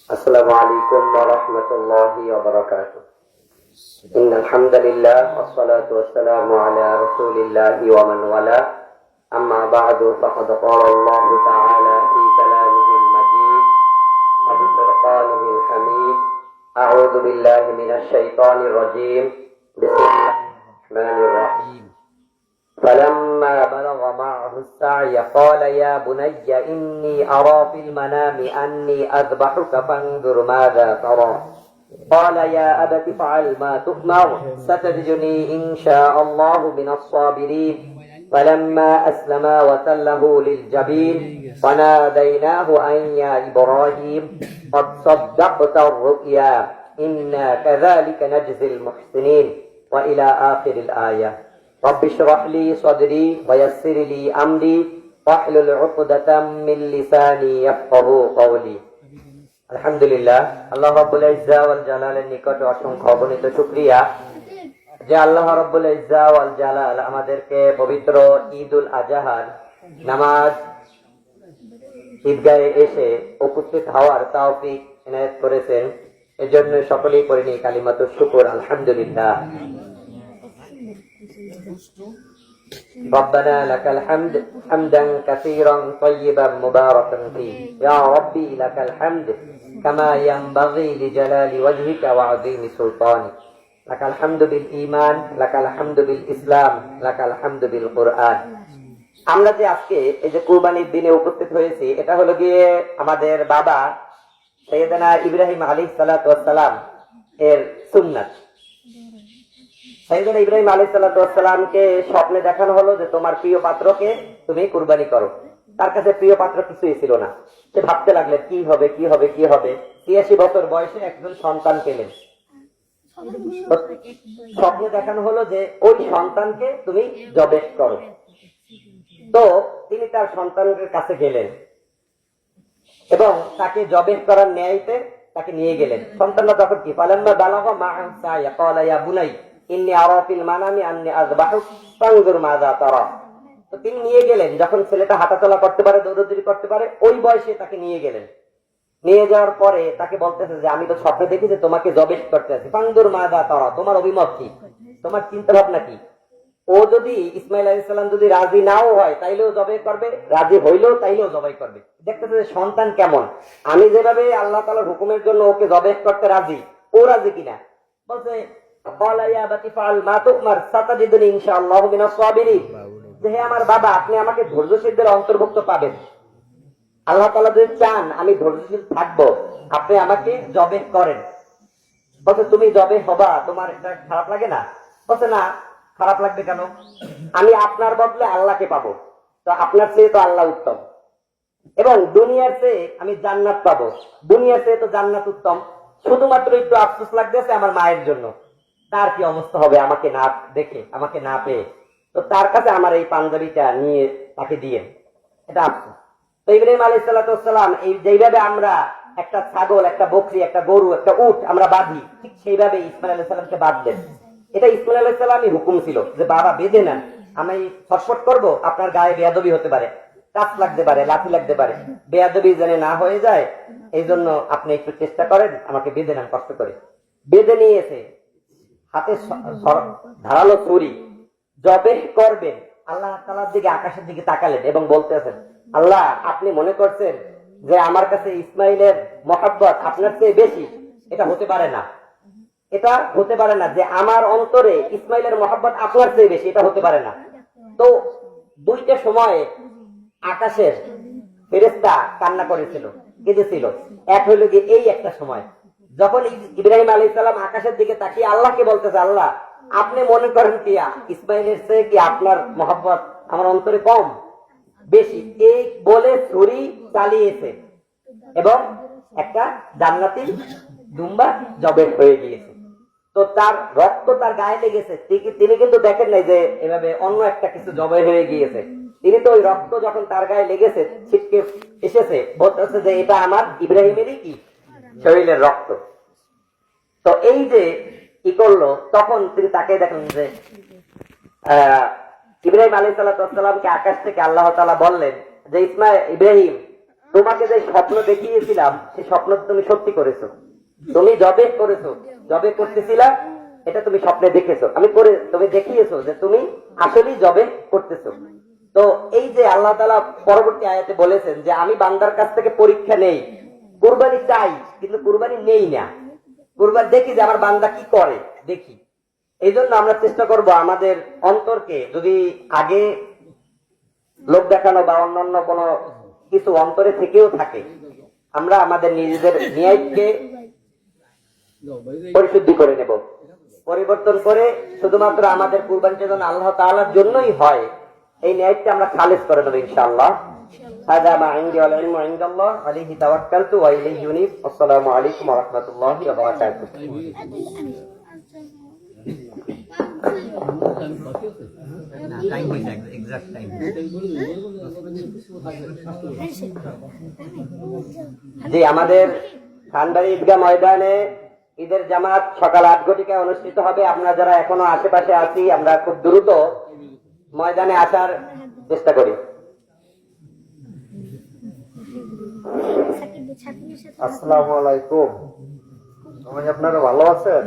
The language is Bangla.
السلام عليكم ورحمة الله وبركاته إن الحمد لله والصلاة والسلام على رسول الله ومن والاه أما بعد فقد قال الله تعالى في كلامه المجيد وبفرقانه الحميد أعوذ بالله من الشيطان الرجيم السعي. قال يا بني إني أرى في المنام أني أذبحك فانظر ماذا ترى. قال يا أبت افعل ما تؤمر. ستجدني إن شاء الله من الصابرين. فلما أسلما وتله للجبين وناديناه أن يا إبراهيم قد صدقت الرؤيا. إنا كذلك نجزي المحسنين. وإلى آخر الآية. رب اشرح لي صدري ويسر لي أمري واحلل عقدة من لساني يفقه قولي আলহামদুলিল্লাহ আল্লাহ রাব্বুল ইজ্জা ওয়াল জালালের নিকটে অসংখ্য অগণিত শুকরিয়া যে আল্লাহ রাব্বুল ইজ্জা ওয়াল জালাল আমাদেরকে পবিত্র ঈদুল আজহার নামাজ ঈদগাহে এসে উপস্থিত হওয়ার তৌফিক এনায়েত করেছেন এজন্য সকলেই করে নিই কালিমাতুর শুকর আলহামদুলিল্লাহ ربنا لك الحمد حمدا كثيرا طيبا مباركا فيه يا ربي لك الحمد كما ينبغي لجلال وجهك وعظيم سلطانك لك الحمد بالإيمان لك الحمد بالإسلام لك الحمد بالقرآن আমরা যে আজকে এই যে কুরবানির দিনে উপস্থিত হয়েছি এটা হলো গিয়ে আমাদের বাবা সৈয়দনা ইব্রাহিম আলী সালাম এর সুন্নাত সাইদুল ইব্রাহিম আলী সাল্লামকে স্বপ্নে দেখানো হলো যে তোমার প্রিয় পাত্রকে তুমি কুরবানি করো। তার কাছে প্রিয় পাত্র কিছুই ছিল না। সে ভাবতে লাগলেন কি হবে কি হবে কি হবে? ছিয়াশি বছর বয়সে একজন সন্তান পেলেন। স্বপ্নে দেখানো হলো যে ওই সন্তানকে তুমি জবেশ করো। তো তিনি তার সন্তানের কাছে গেলেন এবং তাকে জবেশ করার ন্যায়তে তাকে নিয়ে গেলেন। সন্তানরা তখন কি পালাম্মা বালাগা মা আনসা ইয়াকালা ইয়া বুনাই। যখন ছেলেটা হাঁটাচলা করতে পারে, দৌড়দৌড়ি করতে পারে, ওই বয়সে তাকে নিয়ে গেলেন। নিয়ে যাওয়ার পরে তাকে বলতেছে যে, আমি তো স্বপ্নে দেখি যে তোমাকে জবেশ করতে আছি। ফানজুর মাযা তারা, তোমার অভিমত কি? তোমার চিন্তা ভাবনা কি? ও যদি ইসমাইল আলাইসাল্লাম যদি রাজি নাও হয়, তাইলেও জবাই করবে, রাজি হইলেও তাইলেও জবাই করবে। দেখতেছে যে সন্তান কেমন। আমি যেভাবে আল্লাহ তালার হুকুমের জন্য ওকে জবেশ করতে রাজি, ও রাজি কিনা? বলছে আমার বাবা, আপনি আমাকে ধৈর্যশীলদের অন্তর্ভুক্ত পাবেন। আল্লাহ তালা যদি চান আমি ধৈর্যশীল থাকব, আপনি আমাকে জবে করেন। বলছে, তুমি জবে হবা, তোমার এটা খারাপ লাগে না? বলছে, না, খারাপ লাগবে কেন? আমি আপনার বদলে আল্লাহকে পাবো। তো আপনার চেয়ে তো আল্লাহ উত্তম। এবং দুনিয়ার চেয়ে আমি জান্নাত পাবো। দুনিয়ার চেয়ে তো জান্নাত উত্তম। শুধুমাত্র একটু আফসোস লাগতেছে আমার মায়ের জন্য। তার কি অবস্থা হবে? আমাকে না দেখে, আমাকে না পেয়ে। তো তার কাছে আমার এই পাঞ্জাবিটা নিয়ে তাকে দিয়ে। এটা আফসোস। তো ইব্রাহিম আলী সাল্লাম এই যেইভাবে আমরা একটা ছাগল, একটা বকরি, একটা গরু, একটা উট আমরা বাঁধি, ঠিক সেইভাবে ইসমাইল আলাহ সাল্লামকে বাঁধলেন। এটা ইসমাইল আলাহ সাল্লামই হুকুম ছিল যে, বাবা, বেঁধে নেন। আমি ছটফট করব, আপনার গায়ে বেয়াদবি হতে পারে কাজ লাগতে পারে লাঠি লাগতে পারে। বেয়াদবি যেন না হয়ে যায় এই জন্য আপনি একটু চেষ্টা করেন, আমাকে বেঁধে নেন, কষ্ট করে। বেঁধে নিয়েছে হাতে ধারালো ছুরি। জবে করবেন আল্লাহ তালার দিকে আকাশের দিকে তাকালেন এবং বলতেছেন আল্লাহ আপনি মনে করছেন যে আমার কাছে ইসমাইলের মহাব্বত আপনার চেয়ে বেশি? এটা হতে পারে না। এটা হতে পারে না যে আমার অন্তরে ইসমাইলের মহাব্বত আপনার চেয়ে বেশি এটা হতে পারে না। তো দুইটা সময়ে আকাশের ফেরেস্তা কান্না করেছিল কেঁদেছিল। এক হইল গিয়ে এই একটা সময়। যখন ইব্রাহিম আলী সালাম আকাশের দিকে তাকিয়ে আল্লাহকে বলতেছে, আল্লাহ, আপনি মনে করেন কি, ইসমাইলের চেয়ে কি আপনার মহাব্বত আমার অন্তরে কম? বেশি। এই বলে ছুরি চালিয়েছে। এবং একটা জান্নাতি দুম্বা জবের হয়ে গিয়েছে। তো তার রক্ত তার গায়ে লেগেছে। তিনি কিন্তু দেখেন নাই যে এভাবে অন্য একটা কিছু জবে হয়ে গিয়েছে। তিনি তো ওই রক্ত যখন তার গায়ে লেগেছে, ছিটকে এসেছে, বলতেছে যে এটা আমার ইব্রাহিমেরই কি? শরীরের রক্ত। তো এই যে কি করল, তখন তিনি তাকে দেখলেন যে ইব্রাহিম আলী সাল্লামকে আকাশ থেকে আল্লাহ তালা বললেন যে, ইসমাইল, ইব্রাহিম, তোমাকে যে স্বপ্ন দেখিয়েছিলাম সেই স্বপ্ন তুমি সত্যি করেছ। তুমি জবে করেছ জবে করতেছিলা, এটা তুমি স্বপ্নে দেখেছ। আমি করে তুমি দেখিয়েছো যে তুমি আসলেই জবে করতেছো। তো এই যে আল্লাহ তালা পরবর্তী আয়াতে বলেছেন যে, আমি বান্দার কাছ থেকে পরীক্ষা নেই কুরবানি চাই, কিন্তু কুরবানি নেই না। কুরবানি দেখি যে আমার বান্দা কি করে, দেখি। এই জন্য আমরা চেষ্টা করব আমাদের অন্তরকে যদি আগে লোক দেখানো বা অন্যান্য কোনো কিছু অন্তরে থেকেও থাকে, আমরা আমাদের নিজেদের নিয়াজকে পরিশুদ্ধি করে নেব। পরিবর্তন করে শুধুমাত্র আমাদের কুরবানিটা যেন আল্লাহ তাআলার জন্যই হয়, এই ন্যায়টা আমরা খালেজ করে নেব ইনশাআল্লাহ। هذا ما عندي والعلم عند الله عليه توكلت وإليه ينيب السلام عليكم ورحمة الله وبركاته টাইম হয়েছে এক্সাক্ট টাইম জি আমাদের খানবাড়ি ঈদগাহ ময়দানে ঈদের জামাত সকাল আট ঘটিকায় অনুষ্ঠিত হবে আপনারা যারা এখনো আশেপাশে আছি আমরা খুব দ্রুত ময়দানে আসার চেষ্টা করি আসসালামু আলাইকুম। আপনারা ভালো আছেন?